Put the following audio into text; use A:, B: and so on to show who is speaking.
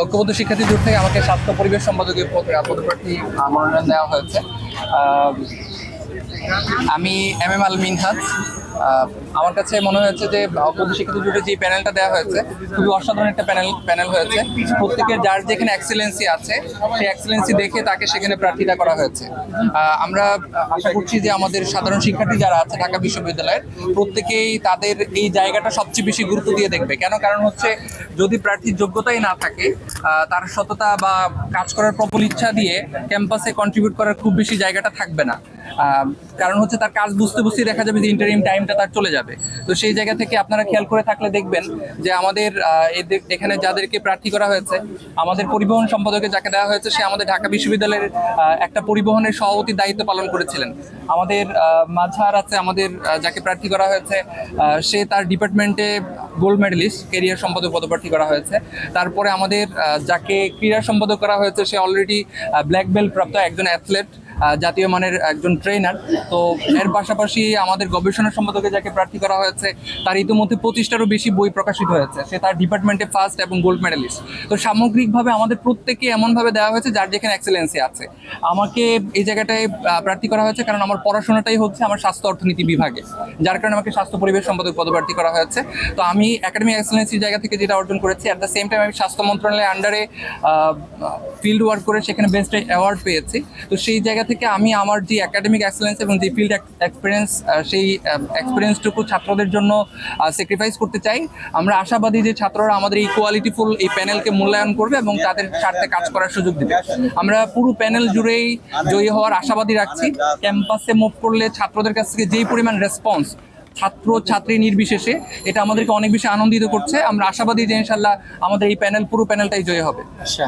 A: ঐক্যবদ্ধ শিক্ষার্থী জোট থেকে আমাকে স্বাস্থ্য পরিবেশ সম্পাদকীয় পদে পদপ্রার্থী মনোনয়ন দেওয়া হয়েছে। আমি এম এম আল মিনহাজ আমার কাছে মনে হয়েছে যে শিক্ষার্থী জোটে যে প্যানেলটা দেওয়া হয়েছে, খুবই অসাধারণ একটা প্যানেল প্যানেল হয়েছে। প্রত্যেকের যার যেখানে এক্সেলেন্সি আছে, সেই এক্সেলেন্সি দেখে তাকে সেখানে প্রার্থিতা করা হয়েছে। আমরা আশা করছি যে আমাদের সাধারণ শিক্ষার্থী যারা আছে ঢাকা বিশ্ববিদ্যালয়ের, প্রত্যেকেই তাদের এই জায়গাটা সবচেয়ে বেশি গুরুত্ব দিয়ে দেখবে। কেন? কারণ হচ্ছে যদি প্রার্থীর যোগ্যতাই না থাকে তার সততা বা কাজ করার প্রবল ইচ্ছা দিয়ে ক্যাম্পাসে কন্ট্রিবিউট করার খুব বেশি জায়গাটা থাকবে না। কারণ হচ্ছে তার কাজ বুঝতে বুঝতে দেখা যাবে যে ইন্টারিম টাইমটা তার চলে যাবে। তো সেই জায়গা থেকে আপনারা খেয়াল করে থাকলে দেখবেন যে আমাদের এখানে যাদেরকে প্রার্থী করা হয়েছে, আমাদের পরিবহন সম্পাদকে যাকে দেওয়া হয়েছে, সে আমাদের ঢাকা বিশ্ববিদ্যালয়ের একটা পরিবহনের সভাপতির দায়িত্ব পালন করেছিলেন। আমাদের মাঝার আছে আমাদের যাকে প্রার্থী করা হয়েছে সে তার ডিপার্টমেন্টে গোল্ড মেডেলিস্ট কেরিয়ার সম্পাদক পদপ্রার্থী করা হয়েছে। তারপরে আমাদের যাকে ক্রীড়া সম্পাদক করা হয়েছে, সে অলরেডি ব্ল্যাক বেল্ট প্রাপ্ত একজন অ্যাথলেট জাতীয় মানের একজন ট্রেনার তো এর পাশাপাশি আমাদের গবেষণা সম্পাদকে যাকে প্রার্থী করা হয়েছে, তার ইতিমধ্যে পঁচিশটারও বেশি বই প্রকাশিত হয়েছে। সে তার ডিপার্টমেন্টে ফার্স্ট এবং গোল্ড মেডেলিস্ট তো সামগ্রিকভাবে আমাদের প্রত্যেককে এমনভাবে দেওয়া হয়েছে যার যেখানে এক্সেলেন্সি আছে। আমাকে এই জায়গাটায় প্রার্থী করা হয়েছে কারণ আমার পড়াশোনাটাই হচ্ছে আমার স্বাস্থ্য অর্থনীতি বিভাগে। যার কারণে আমাকে স্বাস্থ্য পরিবেশ সম্পাদক পদপ্রার্থী করা হয়েছে। তো আমি একাডেমিক এক্সেলেন্সির জায়গা থেকে যেটা অর্জন করেছি অ্যাট দ্য সেম টাইম আমি স্বাস্থ্য মন্ত্রণালয়ের আন্ডারে ফিল্ড ওয়ার্ক করে সেখানে বেস্ট অ্যাওয়ার্ড পেয়েছি। তো সেই জায়গা থেকে আমি আমার যে একাডেমিক এক্সেলেন্স এবং যে ফিল্ড এক্সপিরিয়েন্স সেই এক্সপিরিয়েন্সটুকু ছাত্রদের জন্য স্যাক্রিফাইস করতে চাই। আমরা আশাবাদী যে ছাত্ররা আমাদের এই কোয়ালিটিফুল এই প্যানেলকে মূল্যায়ন করবে এবং তাদের স্বার্থে কাজ করার সুযোগ দেবে। আমরা পুরো প্যানেল জুড়েই জয়ী হওয়ার আশাবাদী রাখছি। ক্যাম্পাসে মুভ করলে ছাত্রদের কাছ থেকে যেই পরিমাণ রেসপন্স ছাত্র, ছাত্রী নির্বিশেষে, এটা আমাদেরকে অনেক বেশি আনন্দিত করছে। আমরা আশাবাদী যে ইনশাল্লাহ আমাদের এই প্যানেল পুরো প্যানেলটাই জয় হবে।
B: আচ্ছা।